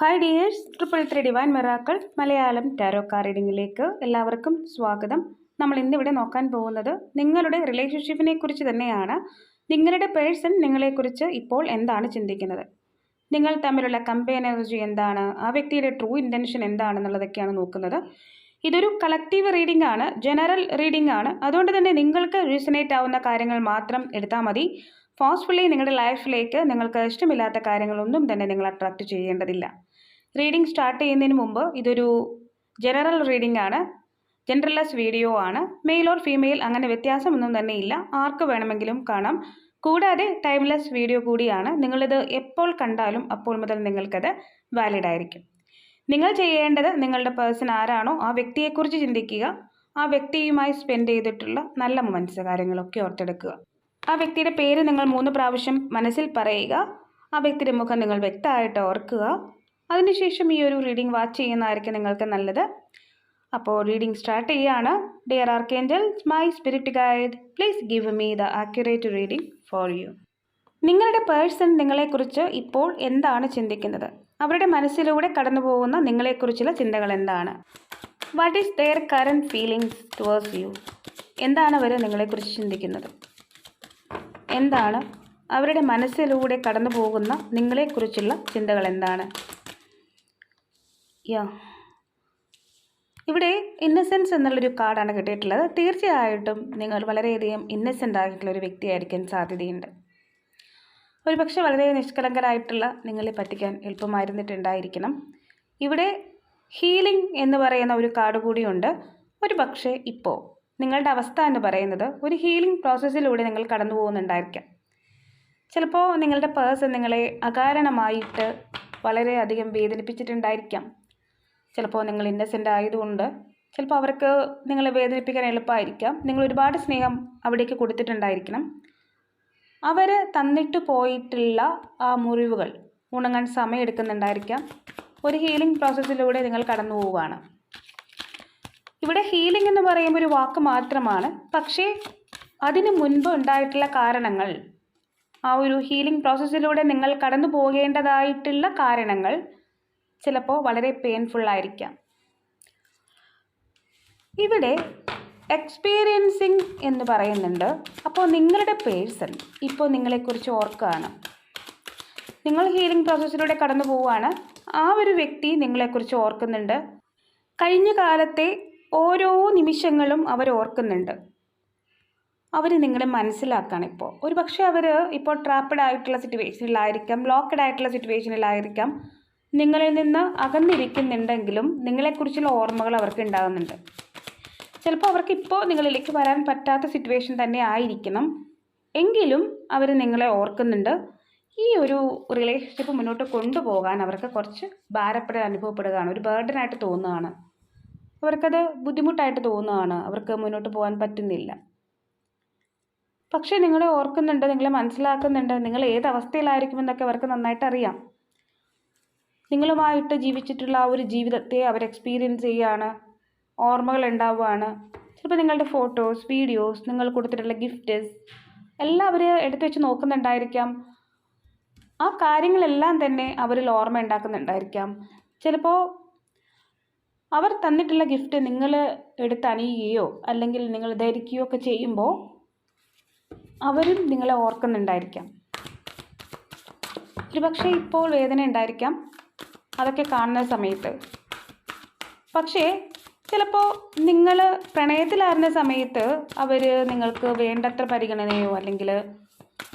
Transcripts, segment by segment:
Hi dears triple three divine miracles Malayalam tarot card റീഡിങ്ങിലേക്ക് എല്ലാവർക്കും സ്വാഗതം. നമ്മൾ ഇന്നിവിടെ നോക്കാൻ പോകുന്നത് നിങ്ങളുടെ റിലേഷൻഷിപ്പിനെ കുറിച്ച് തന്നെയാണ്. നിങ്ങളുടെ പേഴ്സൺ നിങ്ങളെക്കുറിച്ച് ഇപ്പോൾ എന്താണ് ചിന്തിക്കുന്നത്? നിങ്ങൾ തമ്മിലുള്ള കമ്പൈൻ എനർജി എന്താണ്? ആ വ്യക്തിയുടെ ട്രൂ ഇന്റൻഷൻ എന്താണെന്നുള്ളതൊക്കെയാണ് നോക്കുന്നത്. ഇതൊരു കളക്റ്റീവ് റീഡിംഗ് ആണ് ജനറൽ റീഡിംഗ് ആണ്. അതുകൊണ്ട് തന്നെ നിങ്ങൾക്ക് റീസണേറ്റ് ആവുന്ന കാര്യങ്ങൾ മാത്രം എടുത്താൽ മതി. ഫോഴ്സ്ഫുള്ളി നിങ്ങളുടെ ലൈഫിലേക്ക് നിങ്ങൾക്ക് ഇഷ്ടമില്ലാത്ത കാര്യങ്ങളൊന്നും തന്നെ നിങ്ങൾ അട്രാക്റ്റ് ചെയ്യേണ്ടതില്ല. റീഡിംഗ് സ്റ്റാർട്ട് ചെയ്യുന്നതിന് മുമ്പ് ഇതൊരു ജനറൽ റീഡിംഗ് ആണ്. ജനറലസ് വീഡിയോ ആണ്. മെയിൽ ഓർ ഫീമെയിൽ അങ്ങനെ വ്യത്യാസമൊന്നും തന്നെ ഇല്ല. ആർക്ക് വേണമെങ്കിലും കാണാം. കൂടാതെ ടൈംലെസ് വീഡിയോ കൂടിയാണ്. നിങ്ങളിത് എപ്പോൾ കണ്ടാലും അപ്പോൾ മുതൽ നിങ്ങൾക്കത് വാലിഡ് ആയിരിക്കും. നിങ്ങൾ ചെയ്യേണ്ടത് നിങ്ങളുടെ പേഴ്സൺ ആരാണോ ആ വ്യക്തിയെക്കുറിച്ച് ചിന്തിക്കുക. ആ വ്യക്തിയുമായി സ്പെൻഡ് ചെയ്തിട്ടുള്ള നല്ല മൊമെന്റ്സ് കാര്യങ്ങളൊക്കെ ഓർത്തെടുക്കുക. ആ വ്യക്തിയുടെ പേര് നിങ്ങൾ മൂന്ന് പ്രാവശ്യം മനസ്സിൽ പറയുക. ആ വ്യക്തിയുടെ മുഖം നിങ്ങൾ വ്യക്തമായിട്ട് ഓർക്കുക. അതിനുശേഷം ഈ ഒരു റീഡിംഗ് വാച്ച് ചെയ്യുന്നതായിരിക്കും നിങ്ങൾക്ക് നല്ലത്. അപ്പോൾ റീഡിംഗ് സ്റ്റാർട്ട് ചെയ്യുകയാണ് dear archangel my spirit guide please give me the accurate reading for you നിങ്ങളുടെ പേഴ്സൺ നിങ്ങളെക്കുറിച്ച് ഇപ്പോൾ എന്താണ് ചിന്തിക്കുന്നത്? അവരുടെ മനസ്സിലൂടെ കടന്നു പോകുന്ന നിങ്ങളെക്കുറിച്ചുള്ള ചിന്തകൾ എന്താണ്? What is their current feelings towards you എന്താണ് അവർ നിങ്ങളെക്കുറിച്ച് ചിന്തിക്കുന്നത്? എന്താണ് അവരുടെ മനസ്സിലൂടെ കടന്നു പോകുന്ന നിങ്ങളെക്കുറിച്ചുള്ള ചിന്തകൾ എന്താണ്? യാ. ഇവിടെ ഇന്നസെൻസ് എന്നുള്ളൊരു കാർഡാണ് കിട്ടിയിട്ടുള്ളത്. തീർച്ചയായിട്ടും നിങ്ങൾ വളരെയധികം ഇന്നസെന്റ് ആയിട്ടുള്ള ഒരു വ്യക്തിയായിരിക്കാൻ സാധ്യതയുണ്ട്. ഒരുപക്ഷെ വളരെ നിഷ്കളങ്കരായിട്ടുള്ള നിങ്ങളെ പറ്റിക്കാൻ എളുപ്പമായിരുന്നിട്ടുണ്ടായിരിക്കണം. ഇവിടെ ഹീലിംഗ് എന്ന് പറയുന്ന ഒരു കാർഡ് കൂടിയുണ്ട് ഒരു പക്ഷേ ഇപ്പോൾ നിങ്ങളുടെ അവസ്ഥ എന്ന് പറയുന്നത് ഒരു ഹീലിംഗ് പ്രോസസ്സിലൂടെ നിങ്ങൾ കടന്നു പോകുന്നുണ്ടായിരിക്കാം. ചിലപ്പോൾ നിങ്ങളുടെ പേഴ്സൺ നിങ്ങളെ അകാരണമായിട്ട് വളരെയധികം വേദനിപ്പിച്ചിട്ടുണ്ടായിരിക്കാം. ചിലപ്പോൾ നിങ്ങൾ ഇന്നസെന്റ് ആയതുകൊണ്ട് ചിലപ്പോൾ അവർക്ക് നിങ്ങളെ വേദനിപ്പിക്കാൻ എളുപ്പമായിരിക്കാം. നിങ്ങൾ ഒരുപാട് സ്നേഹം അവിടേക്ക് കൊടുത്തിട്ടുണ്ടായിരിക്കണം. അവർ തന്നിട്ട് പോയിട്ടുള്ള ആ മുറിവുകൾ ഉണങ്ങാൻ സമയമെടുക്കുന്നുണ്ടായിരിക്കാം ഒരു ഹീലിംഗ് പ്രോസസ്സിലൂടെ നിങ്ങൾ കടന്നു പോവുകയാണ്. ഇവിടെ ഹീലിംഗ് എന്ന് പറയുമ്പോൾ ഒരു വാക്ക് മാത്രമാണ്. പക്ഷേ അതിന് മുൻപ് ഉണ്ടായിട്ടുള്ള കാരണങ്ങൾ ആ ഒരു ഹീലിംഗ് പ്രോസസ്സിലൂടെ നിങ്ങൾ കടന്നു പോകേണ്ടതായിട്ടുള്ള കാരണങ്ങൾ ചിലപ്പോൾ വളരെ പെയിൻഫുൾ ആയിരിക്കാം. ഇവിടെ എക്സ്പീരിയൻസിങ് എന്ന് പറയുന്നുണ്ട്. അപ്പോൾ നിങ്ങളുടെ പേഴ്സൺ ഇപ്പോൾ നിങ്ങളെക്കുറിച്ച് ഓർക്കുകയാണ്. നിങ്ങൾ ഹീലിംഗ് പ്രോസസ്സിലൂടെ കടന്നു പോവുകയാണ്. ആ ഒരു വ്യക്തി നിങ്ങളെക്കുറിച്ച് ഓർക്കുന്നുണ്ട്. കഴിഞ്ഞ കാലത്തെ ഓരോ നിമിഷങ്ങളും അവർ ഓർക്കുന്നുണ്ട്. അവർ നിങ്ങളെ മനസ്സിലാക്കുകയാണ് ഇപ്പോൾ ഒരു പക്ഷേ അവർ ഇപ്പോൾ ട്രാപ്പഡ് ആയിട്ടുള്ള സിറ്റുവേഷനിലായിരിക്കാം ലോക്കഡ് ആയിട്ടുള്ള സിറ്റുവേഷനിലായിരിക്കാം നിങ്ങളിൽ നിന്ന് അകന്നിരിക്കുന്നുണ്ടെങ്കിലും നിങ്ങളെക്കുറിച്ചുള്ള ഓർമ്മകൾ അവർക്ക് ഉണ്ടാകുന്നുണ്ട്. ചിലപ്പോൾ അവർക്ക് ഇപ്പോൾ നിങ്ങളിലേക്ക് വരാൻ പറ്റാത്ത സിറ്റുവേഷൻ തന്നെ ആയിരിക്കണം. എങ്കിലും അവർ നിങ്ങളെ ഓർക്കുന്നുണ്ട്. ഈ ഒരു റിലേഷൻഷിപ്പ് മുന്നോട്ട് കൊണ്ടുപോകാൻ അവർക്ക് കുറച്ച് ഭാരപ്പെടൽ അനുഭവപ്പെടുകയാണ്. ഒരു ബേർഡനായിട്ട് തോന്നുകയാണ്. അവർക്കത് ബുദ്ധിമുട്ടായിട്ട് തോന്നുകയാണ്. അവർക്ക് മുന്നോട്ട് പോകാൻ പറ്റുന്നില്ല. പക്ഷേ നിങ്ങളെ ഓർക്കുന്നുണ്ട് നിങ്ങളെ മനസ്സിലാക്കുന്നുണ്ട് നിങ്ങൾ ഏത് അവസ്ഥയിലായിരിക്കുമെന്നൊക്കെ അവർക്ക് നന്നായിട്ട് അറിയാം. നിങ്ങളുമായിട്ട് ജീവിച്ചിട്ടുള്ള ആ ഒരു ജീവിതത്തെ അവർ എക്സ്പീരിയൻസ് ചെയ്യുകയാണ് ഓർമ്മകൾ ഉണ്ടാവുകയാണ് ചിലപ്പോൾ നിങ്ങളുടെ ഫോട്ടോസ് വീഡിയോസ് നിങ്ങൾ കൊടുത്തിട്ടുള്ള ഗിഫ്റ്റ്സ് എല്ലാം അവർ എടുത്തു വെച്ച് നോക്കുന്നുണ്ടായിരിക്കാം. ആ കാര്യങ്ങളെല്ലാം തന്നെ അവരിൽ ഓർമ്മ ഉണ്ടാക്കുന്നുണ്ടായിരിക്കാം. ചിലപ്പോൾ അവർ തന്നിട്ടുള്ള ഗിഫ്റ്റ് നിങ്ങൾ എടുത്ത് അണിയുകയോ അല്ലെങ്കിൽ നിങ്ങൾ ധരിക്കുകയോ ഒക്കെ ചെയ്യുമ്പോൾ അവരും നിങ്ങളെ ഓർക്കുന്നുണ്ടായിരിക്കാം. ഒരുപക്ഷെ ഇപ്പോൾ വേദന ഉണ്ടായിരിക്കാം. അതൊക്കെ കാണുന്ന സമയത്ത്. പക്ഷേ ചിലപ്പോൾ നിങ്ങൾ പ്രണയത്തിലായിരുന്ന സമയത്ത് അവർ നിങ്ങൾക്ക് വേണ്ടത്ര പരിഗണനയോ അല്ലെങ്കിൽ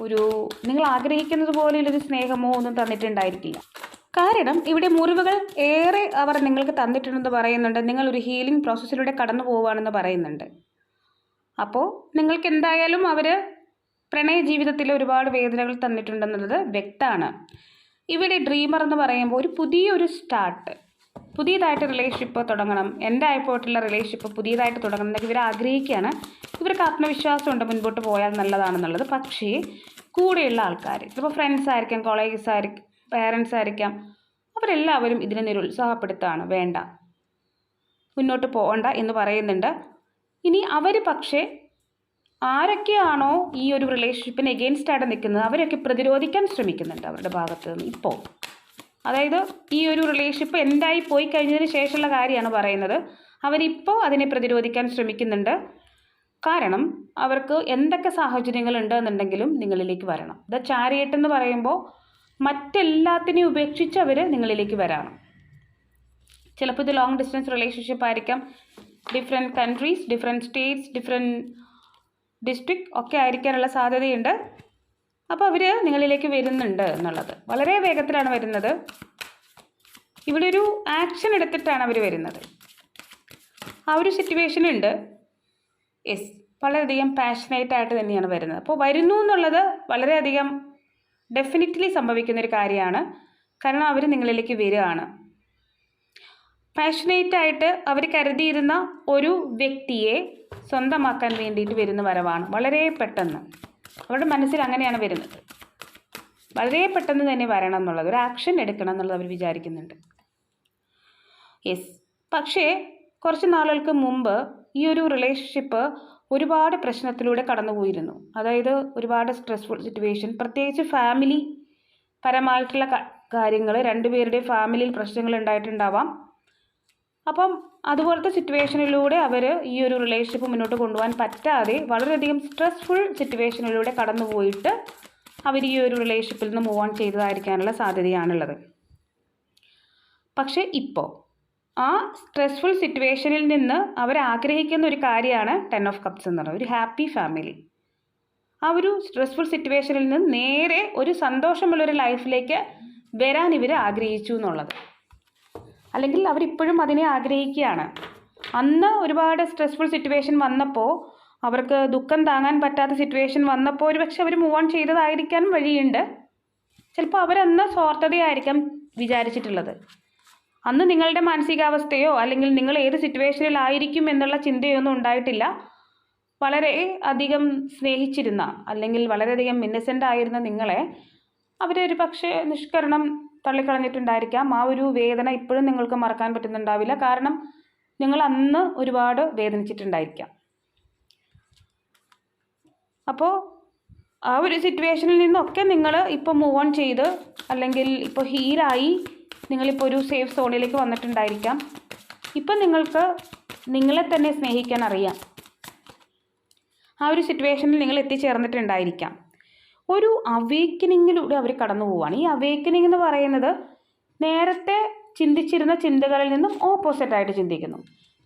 ഒരു നിങ്ങൾ ആഗ്രഹിക്കുന്നത് പോലെയുള്ളൊരു സ്നേഹമോ ഒന്നും തന്നിട്ടുണ്ടായിരിക്കില്ല. കാരണം ഇവിടെ മുറിവുകൾ ഏറെ അവർ നിങ്ങൾക്ക് തന്നിട്ടുണ്ടെന്ന് പറയുന്നുണ്ട്. നിങ്ങൾ ഒരു ഹീലിംഗ് പ്രോസസ്സിലൂടെ കടന്നു പോവുകയാണെന്ന് പറയുന്നുണ്ട്. അപ്പോൾ നിങ്ങൾക്ക് എന്തായാലും അവർ പ്രണയ ജീവിതത്തിൽ ഒരുപാട് വേദനകൾ തന്നിട്ടുണ്ടെന്നുള്ളത് വ്യക്തമാണ്. ഇവിടെ ഡ്രീമർ എന്ന് പറയുമ്പോൾ ഒരു പുതിയൊരു സ്റ്റാർട്ട് പുതിയതായിട്ട് റിലേഷൻഷിപ്പ് തുടങ്ങണം. എന്റെ ആയിപ്പോയിട്ടുള്ള റിലേഷൻഷിപ്പ് പുതിയതായിട്ട് തുടങ്ങണം എന്നൊക്കെ ഇവർ ആഗ്രഹിക്കുകയാണ്. ഇവർക്ക് ആത്മവിശ്വാസമുണ്ട് മുൻപോട്ട് പോയാൽ നല്ലതാണെന്നുള്ളത്. പക്ഷേ കൂടെയുള്ള ആൾക്കാർ ചിലപ്പോൾ ഫ്രണ്ട്സ് ആയിരിക്കാം കോളേജസ് ആയിരിക്കും പേരൻസ് ആയിരിക്കാം അവരെല്ലാവരും ഇതിനെ നിരുത്സാഹപ്പെടുത്താണ്. വേണ്ട. മുന്നോട്ട് പോകണ്ട എന്ന് പറയുന്നുണ്ട്. ഇനി അവർ പക്ഷേ ആരൊക്കെയാണോ ഈ ഒരു റിലേഷൻഷിപ്പിന് എഗെയിൻസ്റ്റ് ആയിട്ട് നിൽക്കുന്നത് അവരൊക്കെ പ്രതിരോധിക്കാൻ ശ്രമിക്കുന്നുണ്ട് അവരുടെ ഭാഗത്ത് നിന്ന്. ഇപ്പോൾ അതായത് ഈ ഒരു റിലേഷൻഷിപ്പ് എന്തായി പോയി കഴിഞ്ഞതിന് ശേഷമുള്ള കാര്യമാണ് പറയുന്നത്. അവരിപ്പോൾ അതിനെ പ്രതിരോധിക്കാൻ ശ്രമിക്കുന്നുണ്ട്. കാരണം അവർക്ക് എന്തൊക്കെ സാഹചര്യങ്ങളുണ്ട് എന്നുണ്ടെങ്കിലും നിങ്ങളിലേക്ക് വരണം. ദ ചാരിയറ്റ് എന്ന് പറയുമ്പോൾ മറ്റെല്ലാത്തിനെയും ഉപേക്ഷിച്ച് അവർ നിങ്ങളിലേക്ക് വരണം. ചിലപ്പോൾ ഇത് ലോങ് ഡിസ്റ്റൻസ് റിലേഷൻഷിപ്പ് ആയിരിക്കാം. Different countries different states different district ഒക്കെ ആയിരിക്കാനുള്ള സാധ്യതയുണ്ട്. അപ്പോൾ അവർ നിങ്ങളിലേക്ക് വരുന്നുണ്ട് എന്നുള്ളത്. വളരെ വേഗത്തിലാണ് വരുന്നത്. ഇവിടെ ഒരു ആക്ഷൻ എടുത്തിട്ടാണ് അവർ വരുന്നത്. ആ ഒരു സിറ്റുവേഷൻ ഉണ്ട്. യെസ് വളരെയധികം പാഷനേറ്റ് ആയിട്ട് തന്നെയാണ് വരുന്നത്. അപ്പോൾ വരുന്നു എന്നുള്ളത് വളരെയധികം ഡെഫിനറ്റ്ലി സംഭവിക്കുന്നൊരു കാര്യമാണ്. കാരണം അവർ നിങ്ങളിലേക്ക് വരികയാണ്. പാഷനേറ്റ് ആയിട്ട് അവർ കരുതിയിരുന്ന ഒരു വ്യക്തിയെ സ്വന്തമാക്കാൻ വേണ്ടിയിട്ട് വരുന്ന വരവാണ്. വളരെ പെട്ടെന്ന്. അവരുടെ മനസ്സിൽ അങ്ങനെയാണ് വരുന്നത്. വളരെ പെട്ടെന്ന് തന്നെ വരണം എന്നുള്ളത് ഒരു ആക്ഷൻ എടുക്കണം എന്നുള്ളത് അവർ വിചാരിക്കുന്നുണ്ട്. യെസ് പക്ഷേ കുറച്ച് നാളുകൾക്ക് മുമ്പ് ഈ ഒരു റിലേഷൻഷിപ്പ് ഒരുപാട് പ്രശ്നത്തിലൂടെ കടന്നുപോയിരുന്നു. അതായത് ഒരുപാട് സ്ട്രെസ്ഫുൾ സിറ്റുവേഷൻ പ്രത്യേകിച്ച് ഫാമിലി പരമായിട്ടുള്ള കാര്യങ്ങൾ രണ്ടുപേരുടെ ഫാമിലിയിൽ പ്രശ്നങ്ങൾ ഉണ്ടായിട്ടുണ്ടാവാം. അപ്പം അതുപോലത്തെ സിറ്റുവേഷനിലൂടെ അവർ ഈ ഒരു റിലേഷൻഷിപ്പ് മുന്നോട്ട് കൊണ്ടുപോകാൻ പറ്റാതെ വളരെയധികം സ്ട്രെസ്ഫുൾ സിറ്റുവേഷനിലൂടെ കടന്നു പോയിട്ട് അവർ ഈ ഒരു റിലേഷൻഷിപ്പിൽ നിന്ന് മൂവ് ഓൺ ചെയ്തതായിരിക്കാനുള്ള സാധ്യതയാണുള്ളത്. പക്ഷേ ഇപ്പോൾ ആ സ്ട്രെസ്ഫുൾ സിറ്റുവേഷനിൽ നിന്ന് അവർ ആഗ്രഹിക്കുന്ന ഒരു കാര്യമാണ് ടെൻ ഓഫ് കപ്സ് എന്ന് പറയുന്നത് ഒരു ഹാപ്പി ഫാമിലി ആ ഒരു സ്ട്രെസ്ഫുൾ സിറ്റുവേഷനിൽ നിന്ന് നേരെ ഒരു സന്തോഷമുള്ളൊരു ലൈഫിലേക്ക് വരാൻ ഇവർ ആഗ്രഹിച്ചു എന്നുള്ളത്. അല്ലെങ്കിൽ അവരിപ്പോഴും അതിനെ ആഗ്രഹിക്കുകയാണ്. അന്ന് ഒരുപാട് സ്ട്രെസ്ഫുൾ സിറ്റുവേഷൻ വന്നപ്പോൾ അവർക്ക് ദുഃഖം താങ്ങാൻ പറ്റാത്ത സിറ്റുവേഷൻ വന്നപ്പോൾ ഒരുപക്ഷെ അവർ മൂവ് ഓൺ ചെയ്തതായിരിക്കാൻ വഴിയുണ്ട്. ചിലപ്പോൾ അവരന്ന് സ്വാർത്ഥതയായിരിക്കാം വിചാരിച്ചിട്ടുള്ളത്. അന്ന് നിങ്ങളുടെ മാനസികാവസ്ഥയോ അല്ലെങ്കിൽ നിങ്ങൾ ഏത് സിറ്റുവേഷനിലായിരിക്കും എന്നുള്ള ചിന്തയൊന്നും ഉണ്ടായിട്ടില്ല. വളരെ അധികം സ്നേഹിച്ചിരുന്ന അല്ലെങ്കിൽ വളരെയധികം ഇന്നസെന്റ് ആയിരുന്ന നിങ്ങളെ അവരൊരു പക്ഷേ നിഷ്കരണം തള്ളിക്കളഞ്ഞിട്ടുണ്ടായിരിക്കാം. ആ ഒരു വേദന ഇപ്പോഴും നിങ്ങൾക്ക് മറക്കാൻ പറ്റുന്നുണ്ടാവില്ല. കാരണം നിങ്ങൾ അന്ന് ഒരുപാട് വേദനിച്ചിട്ടുണ്ടായിരിക്കാം. അപ്പോൾ ആ ഒരു സിറ്റുവേഷനിൽ നിന്നൊക്കെ നിങ്ങൾ ഇപ്പോൾ മൂവ് ഓൺ ചെയ്ത് അല്ലെങ്കിൽ ഇപ്പോൾ ഹീലായി നിങ്ങളിപ്പോൾ ഒരു സേഫ് സോണിലേക്ക് വന്നിട്ടുണ്ടായിരിക്കാം. ഇപ്പം നിങ്ങൾക്ക് നിങ്ങളെ തന്നെ സ്നേഹിക്കാൻ അറിയാം. ആ ഒരു സിറ്റുവേഷനിൽ നിങ്ങൾ എത്തിച്ചേർന്നിട്ടുണ്ടായിരിക്കാം. ഒരു അവേക്കനിങ്ങിലൂടെ അവർ കടന്നു പോവുകയാണ് ഈ അവേക്കനിങ് എന്ന് പറയുന്നത് നേരത്തെ ചിന്തിച്ചിരുന്ന ചിന്തകളിൽ നിന്നും ഓപ്പോസിറ്റായിട്ട് ചിന്തിക്കുന്നു.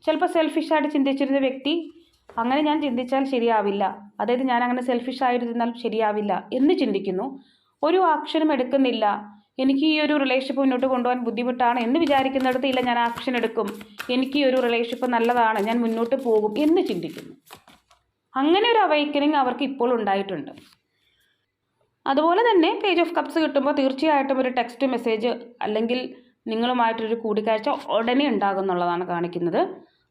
ചിലപ്പോൾ സെൽഫിഷായിട്ട് ചിന്തിച്ചിരുന്ന വ്യക്തി അങ്ങനെ ഞാൻ ചിന്തിച്ചാൽ ശരിയാവില്ല. അതായത് ഞാൻ അങ്ങനെ സെൽഫിഷ് ആയിരുന്നാൽ ശരിയാവില്ല എന്ന് ചിന്തിക്കുന്നു. ഒരു ആക്ഷനും എടുക്കുന്നില്ല. എനിക്ക് ഈ ഒരു റിലേഷൻഷിപ്പ് മുന്നോട്ട് കൊണ്ടുപോകാൻ ബുദ്ധിമുട്ടാണ് എന്ന് വിചാരിക്കുന്നിടത്ത് ഇല്ല ഞാൻ ആക്ഷൻ എടുക്കും. എനിക്ക് ഈ ഒരു റിലേഷൻഷിപ്പ് നല്ലതാണ്. ഞാൻ മുന്നോട്ട് പോകും എന്ന് ചിന്തിക്കുന്നു. അങ്ങനെ ഒരു അവൈക്കനിങ് അവർക്ക് ഇപ്പോൾ ഉണ്ടായിട്ടുണ്ട്. അതുപോലെ തന്നെ പേജ് ഓഫ് കപ്സ് കിട്ടുമ്പോൾ തീർച്ചയായിട്ടും ഒരു ടെക്സ്റ്റ് മെസ്സേജ് അല്ലെങ്കിൽ നിങ്ങളുമായിട്ടൊരു കൂടിക്കാഴ്ച ഉടനെ ഉണ്ടാകും എന്നുള്ളതാണ് കാണിക്കുന്നത്.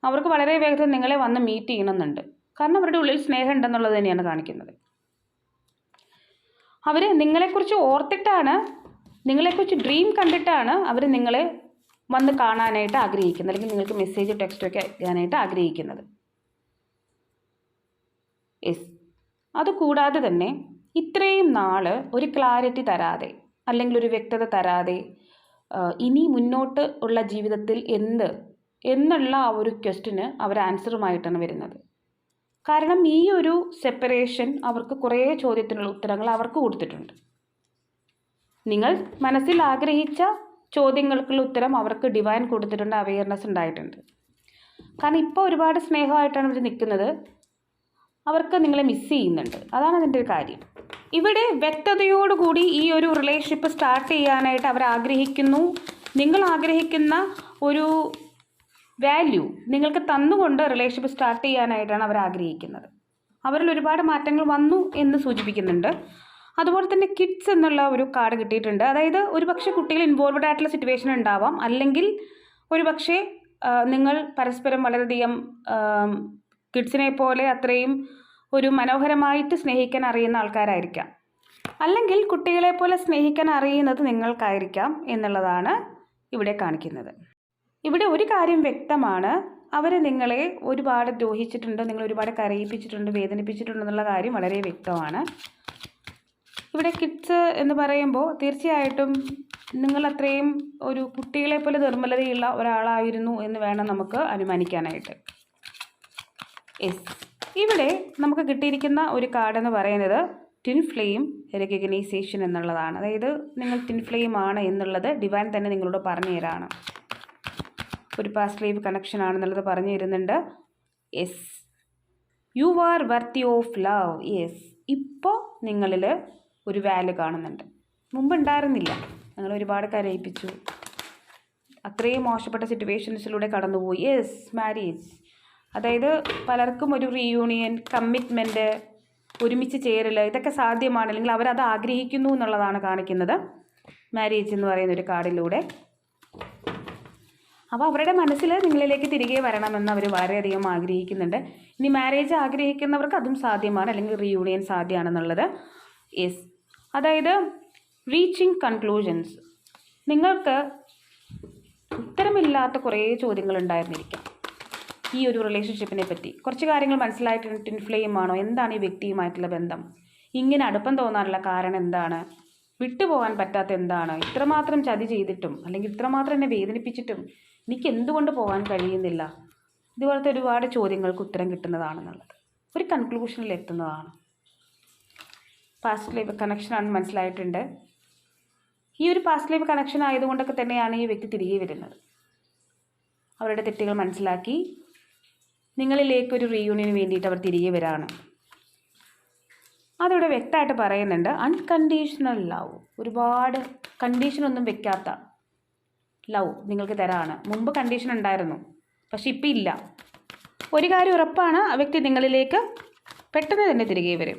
അവർക്ക് വളരെ വേഗത്തിൽ നിങ്ങളെ വന്ന് മീറ്റ് ചെയ്യണമെന്നുണ്ട്. കാരണം അവരുടെ ഉള്ളിൽ സ്നേഹം ഉണ്ടെന്നുള്ളത് തന്നെയാണ് കാണിക്കുന്നത്. അവർ നിങ്ങളെക്കുറിച്ച് ഓർത്തിട്ടാണ് നിങ്ങളെക്കുറിച്ച് ഡ്രീം കണ്ടിട്ടാണ് അവർ നിങ്ങളെ വന്ന് കാണാനായിട്ട് ആഗ്രഹിക്കുന്നത് അല്ലെങ്കിൽ നിങ്ങൾക്ക് മെസ്സേജ് ടെക്സ്റ്റ് ഒക്കെ അയക്കാനായിട്ട് ആഗ്രഹിക്കുന്നത്. യെസ് അതുകൂടാതെ തന്നെ ഇത്രയും നാൾ ഒരു ക്ലാരിറ്റി തരാതെ അല്ലെങ്കിൽ ഒരു വ്യക്തത തരാതെ ഇനി മുന്നോട്ട് ഉള്ള ജീവിതത്തിൽ എന്ത് എന്നുള്ള ആ ഒരു ക്വസ്റ്റിന് അവർ ആൻസറുമായിട്ടാണ് വരുന്നത്. കാരണം ഈ ഒരു സെപ്പറേഷൻ അവർക്ക് കുറേ ചോദ്യത്തിനുള്ള ഉത്തരങ്ങൾ അവർക്ക് കൊടുത്തിട്ടുണ്ട്. നിങ്ങൾ മനസ്സിൽ ആഗ്രഹിച്ച ചോദ്യങ്ങൾക്കുള്ള ഉത്തരം അവർക്ക് ഡിവൈൻ കൊടുത്തിട്ടുണ്ട് അവയർനെസ് ഉണ്ടായിട്ടുണ്ട്. കാരണം ഇപ്പോൾ ഒരുപാട് സ്നേഹമായിട്ടാണ് അവർ നിൽക്കുന്നത്. അവർക്ക് നിങ്ങളെ മിസ് ചെയ്യുന്നുണ്ട്. അതാണ് അതിന്റെ ഒരു കാര്യം. ഇവിടെ വ്യക്തതയോടുകൂടി ഈ ഒരു റിലേഷൻഷിപ്പ് സ്റ്റാർട്ട് ചെയ്യാനായിട്ട് അവർ ആഗ്രഹിക്കുന്നു. നിങ്ങൾ ആഗ്രഹിക്കുന്ന ഒരു വാല്യൂ നിങ്ങൾക്ക് തന്നുകൊണ്ട് റിലേഷൻഷിപ്പ് സ്റ്റാർട്ട് ചെയ്യാനായിട്ടാണ് അവർ ആഗ്രഹിക്കുന്നത്. അവരിൽ ഒരുപാട് മാറ്റങ്ങൾ വന്നു എന്ന് സൂചിപ്പിക്കുന്നുണ്ട്. അതുപോലെ തന്നെ കിഡ്സ് എന്നുള്ള ഒരു കാർഡ് കിട്ടിയിട്ടുണ്ട്. അതായത് ഒരു പക്ഷേ കുട്ടികൾ ഇൻവോൾവഡ് ആയിട്ടുള്ള സിറ്റുവേഷൻ ഉണ്ടാവാം. അല്ലെങ്കിൽ ഒരു പക്ഷേ നിങ്ങൾ പരസ്പരം വളരെയധികം കിഡ്സിനെ പോലെ അത്രയും ഒരു മനോഹരമായിട്ട് സ്നേഹിക്കാൻ അറിയുന്ന ആൾക്കാരായിരിക്കാം. അല്ലെങ്കിൽ കുട്ടികളെ പോലെ സ്നേഹിക്കാൻ അറിയുന്നത് നിങ്ങൾക്കായിരിക്കാം എന്നുള്ളതാണ് ഇവിടെ കാണിക്കുന്നത്. ഇവിടെ ഒരു കാര്യം വ്യക്തമാണ്. അവർ നിങ്ങളെ ഒരുപാട് ദ്രോഹിച്ചിട്ടുണ്ട് നിങ്ങൾ ഒരുപാട് കരയിപ്പിച്ചിട്ടുണ്ട് വേദനിപ്പിച്ചിട്ടുണ്ട് എന്നുള്ള കാര്യം വളരെ വ്യക്തമാണ്. ഇവിടെ കിഡ്സ് എന്ന് പറയുമ്പോൾ തീർച്ചയായിട്ടും നിങ്ങൾ അത്രയും ഒരു കുട്ടികളെ പോലെ നിർമ്മലതയുള്ള ഒരാളായിരുന്നു എന്ന് വേണം നമുക്ക് അനുമാനിക്കാനായിട്ട്. യെസ് ഇവിടെ നമുക്ക് കിട്ടിയിരിക്കുന്ന ഒരു കാർഡ് എന്ന് പറയുന്നത് ടിൻ ഫ്ലെയിം റെക്കഗ്നൈസേഷൻ എന്നുള്ളതാണ്. അതായത് നിങ്ങൾ ടിൻ ഫ്ലെയിം ആണ് എന്നുള്ളത് ഡിവൈൻ തന്നെ നിങ്ങളോട് പറഞ്ഞു തരാണ്. ഒരു പാസ്റ്റ് ലൈഫ് കണക്ഷൻ ആണെന്നുള്ളത് പറഞ്ഞു തരുന്നുണ്ട്. Yes you are worthy of love yes ഇപ്പോൾ നിങ്ങളിൽ ഒരു വാല്യൂ കാണുന്നുണ്ട്. മുമ്പ് ഉണ്ടായിരുന്നില്ല. നിങ്ങൾ ഒരുപാട് കരയിപ്പിച്ചു. അത്രയും മോശപ്പെട്ട സിറ്റുവേഷൻസിലൂടെ കടന്നുപോയി. യെസ് മാരേജ് അതായത് പലർക്കും ഒരു റീയൂണിയൻ കമ്മിറ്റ്മെന്റ് ഒരുമിച്ച് ചേരൽ ഇതൊക്കെ സാധ്യമാണ്. അല്ലെങ്കിൽ അവരത് ആഗ്രഹിക്കുന്നു എന്നുള്ളതാണ് കാണിക്കുന്നത്. മാരേജ് എന്ന് പറയുന്ന ഒരു കാർഡിലൂടെ. അപ്പോൾ അവരുടെ മനസ്സിൽ നിങ്ങളിലേക്ക് തിരികെ വരണമെന്ന് അവർ വളരെയധികം ആഗ്രഹിക്കുന്നുണ്ട്. ഇനി മാരേജ് ആഗ്രഹിക്കുന്നവർക്ക് അതും സാധ്യമാണ്. അല്ലെങ്കിൽ റീയൂണിയൻ സാധ്യമാണെന്നുള്ളത്. യെസ് അതായത് റീച്ചിങ് കൺക്ലൂഷൻസ് നിങ്ങൾക്ക് ഉത്തരമില്ലാത്ത കുറേ ചോദ്യങ്ങൾ ഉണ്ടായിരുന്നിരിക്കാം. ഈ ഒരു റിലേഷൻഷിപ്പിനെ പറ്റി. കുറച്ച് കാര്യങ്ങൾ മനസ്സിലായിട്ട് ഇൻഫ്ലെയിം ഫ്ലെയിം ആണോ എന്താണ് ഈ വ്യക്തിയുമായിട്ടുള്ള ബന്ധം? ഇങ്ങനെ അടുപ്പം തോന്നാനുള്ള കാരണം എന്താണ്? വിട്ടുപോകാൻ പറ്റാത്ത എന്താണ്? ഇത്രമാത്രം ചതി ചെയ്തിട്ടും അല്ലെങ്കിൽ ഇത്രമാത്രം എന്നെ വേദനിപ്പിച്ചിട്ടും എനിക്ക് എന്തുകൊണ്ട് പോകാൻ കഴിയുന്നില്ല? ഇതുപോലത്തെ ഒരുപാട് ചോദ്യങ്ങൾക്ക് ഉത്തരം കിട്ടുന്നതാണെന്നുള്ളത്. ഒരു കൺക്ലൂഷനിൽ എത്തുന്നതാണ്. പാസ്റ്റ് ലൈഫ് കണക്ഷനാണ് മനസ്സിലായിട്ടുണ്ട്. ഈ ഒരു പാസ്റ്റ് ലൈഫ് കണക്ഷൻ ആയതുകൊണ്ടൊക്കെ തന്നെയാണ് ഈ വ്യക്തി തിരികെ വരുന്നത്. അവരുടെ തെറ്റുകൾ മനസ്സിലാക്കി നിങ്ങളിലേക്ക് ഒരു റീയൂണിയന് വേണ്ടിയിട്ട് അവർ തിരികെ വരാണ്. അതിവിടെ വ്യക്തമായിട്ട് പറയുന്നുണ്ട് അൺകണ്ടീഷണൽ ലവ് ഒരുപാട് കണ്ടീഷനൊന്നും വെക്കാത്ത ലവ് നിങ്ങൾക്ക് തരാണ്. മുമ്പ് കണ്ടീഷൻ ഉണ്ടായിരുന്നു പക്ഷെ ഇപ്പം ഇല്ല. ഒരു കാര്യം ഉറപ്പാണ് ആ വ്യക്തി നിങ്ങളിലേക്ക് പെട്ടെന്ന് തന്നെ തിരികെ വരും.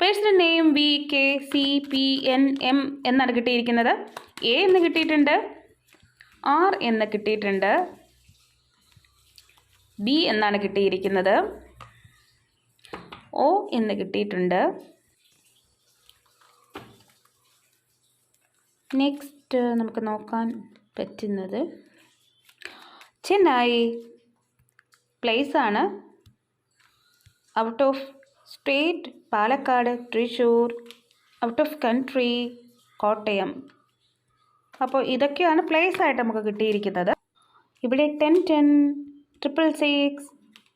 Personal name V K C P N M എന്നാണ് കിട്ടിയിരിക്കുന്നത്. എ എന്ന് കിട്ടിയിട്ടുണ്ട് ആർ എന്ന് കിട്ടിയിട്ടുണ്ട്. ബി എന്നാണ് കിട്ടിയിരിക്കുന്നത്. ഒ എന്ന് കിട്ടിയിട്ടുണ്ട്. നെക്സ്റ്റ് നമുക്ക് നോക്കാൻ പറ്റുന്നത് ചെന്നൈ ആണ്. Out of state Palakkad Thrissur. Out of country Kottayam. അപ്പോൾ ഇതൊക്കെയാണ് പ്ലേസ് ആയിട്ട് നമുക്ക് കിട്ടിയിരിക്കുന്നത്. ഇവിടെ ten ten triple six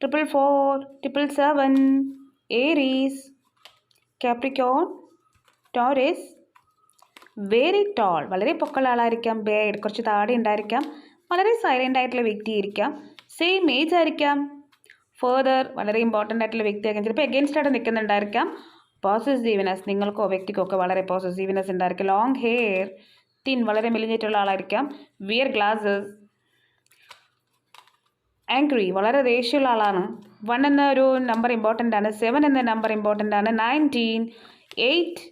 triple four triple seven Aries Capricorn Taurus very tall വളരെ പൊക്കമുള്ള ആളായിരിക്കാം ബേഡ് കുറച്ച് താടി ഉണ്ടായിരിക്കാം. വളരെ സൈലന്റ് ആയിട്ടുള്ള വ്യക്തിയായിരിക്കാം. സെയിം ഏജ് ആയിരിക്കാം. ഫേർദർ വളരെ ഇമ്പോർട്ടന്റ് ആയിട്ടുള്ള വ്യക്തിയായിരിക്കാം. ചിലപ്പോൾ എഗെയിൻസ്റ്റ് ആയിട്ട് നിൽക്കുന്നുണ്ടായിരിക്കാം. പോസസീവ്നെസ് നിങ്ങൾക്കോ വ്യക്തിക്കോ ഒക്കെ വളരെ പോസസീവ്നെസ് ഉണ്ടായിരിക്കും. ലോങ് ഹെയർ തിൻ വളരെ മെലിഞ്ഞിട്ടുള്ള ആളായിരിക്കാം. വിയർ ഗ്ലാസസ് ആംഗ്രി വളരെ ദേഷ്യമുള്ള ആളാണ്. വൺ എന്ന ഒരു നമ്പർ ഇമ്പോർട്ടന്റ് ആണ്. സെവൻ എന്ന നമ്പർ ഇമ്പോർട്ടന്റ് ആണ്. Nineteen eight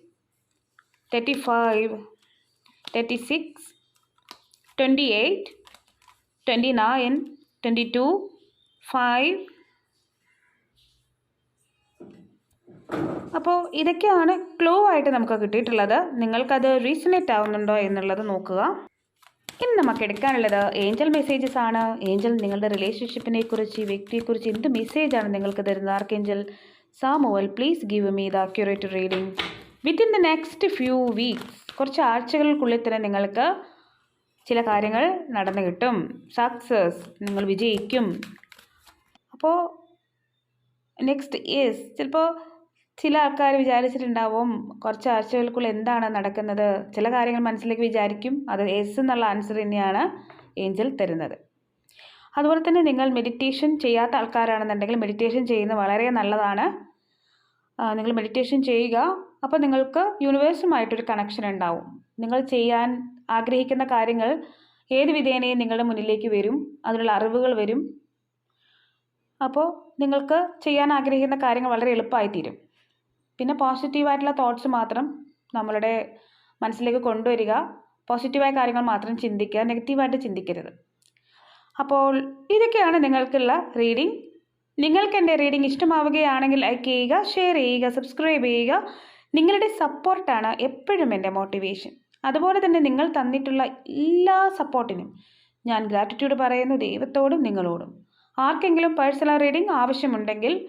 thirty five thirty six twenty eight twenty nine twenty two five അപ്പോൾ ഇതൊക്കെയാണ് ക്ലൂ ആയിട്ട് നമുക്ക് കിട്ടിയിട്ടുള്ളത്. നിങ്ങൾക്കത് റീസണേറ്റ് ആവുന്നുണ്ടോ എന്നുള്ളത് നോക്കുക. ഇനി നമുക്ക് എടുക്കാനുള്ളത് ഏഞ്ചൽ മെസ്സേജസ് ആണ്. ഏഞ്ചൽ നിങ്ങളുടെ റിലേഷൻഷിപ്പിനെ കുറിച്ച് വ്യക്തിയെക്കുറിച്ച് എന്ത് മെസ്സേജാണ് നിങ്ങൾക്ക് തരുന്നത്? Archangel? Samuel please give me the accurate reading within the next few weeks കുറച്ച് ആഴ്ചകൾക്കുള്ളിൽ തന്നെ നിങ്ങൾക്ക് ചില കാര്യങ്ങൾ നടന്നു കിട്ടും. സക്സസ് നിങ്ങൾ വിജയിക്കും. അപ്പോൾ നെക്സ്റ്റ് യെസ് ചിലപ്പോൾ ചില ആൾക്കാർ വിചാരിച്ചിട്ടുണ്ടാവും കുറച്ച് ആഴ്ചകൾക്കുള്ളിൽ എന്താണ് നടക്കുന്നത്. ചില കാര്യങ്ങൾ മനസ്സിലേക്ക് വിചാരിക്കും. അത് എസ് എന്നുള്ള ആൻസർ തന്നെയാണ് ഏഞ്ചൽ തരുന്നത്. അതുപോലെ തന്നെ നിങ്ങൾ മെഡിറ്റേഷൻ ചെയ്യാത്ത ആൾക്കാരാണെന്നുണ്ടെങ്കിൽ മെഡിറ്റേഷൻ ചെയ്യുന്നത് വളരെ നല്ലതാണ്. നിങ്ങൾ മെഡിറ്റേഷൻ ചെയ്യുക. അപ്പോൾ നിങ്ങൾക്ക് യൂണിവേഴ്സുമായിട്ടൊരു കണക്ഷൻ ഉണ്ടാവും. നിങ്ങൾ ചെയ്യാൻ ആഗ്രഹിക്കുന്ന കാര്യങ്ങൾ ഏത് വിധേനയും നിങ്ങളുടെ മുന്നിലേക്ക് വരും. അതിനുള്ള അറിവുകൾ വരും. അപ്പോൾ നിങ്ങൾക്ക് ചെയ്യാൻ ആഗ്രഹിക്കുന്ന കാര്യങ്ങൾ വളരെ എളുപ്പമായി തീരും പിന്നെ പോസിറ്റീവായിട്ടുള്ള തോട്ട്സ് മാത്രം നമ്മളുടെ മനസ്സിലേക്ക് കൊണ്ടുവരിക. പോസിറ്റീവായ കാര്യങ്ങൾ മാത്രം ചിന്തിക്കുക. നെഗറ്റീവായിട്ട് ചിന്തിക്കരുത്. അപ്പോൾ ഇതൊക്കെയാണ് നിങ്ങൾക്കുള്ള റീഡിംഗ് നിങ്ങൾക്ക് എന്റെ റീഡിംഗ് ഇഷ്ടമാവുകയാണെങ്കിൽ ലൈക്ക് ചെയ്യുക ഷെയർ ചെയ്യുക സബ്സ്ക്രൈബ് ചെയ്യുക. നിങ്ങളുടെ സപ്പോർട്ടാണ് എപ്പോഴും എന്റെ മോട്ടിവേഷൻ അതുപോലെ തന്നെ നിങ്ങൾ തന്നിട്ടുള്ള എല്ലാ സപ്പോർട്ടിനും ഞാൻ ഗ്രാറ്റിറ്റ്യൂഡ് പറയുന്നു ദൈവത്തോടും നിങ്ങളോടും. ആർക്കെങ്കിലും പേഴ്സണൽ റീഡിംഗ് ആവശ്യമുണ്ടെങ്കിൽ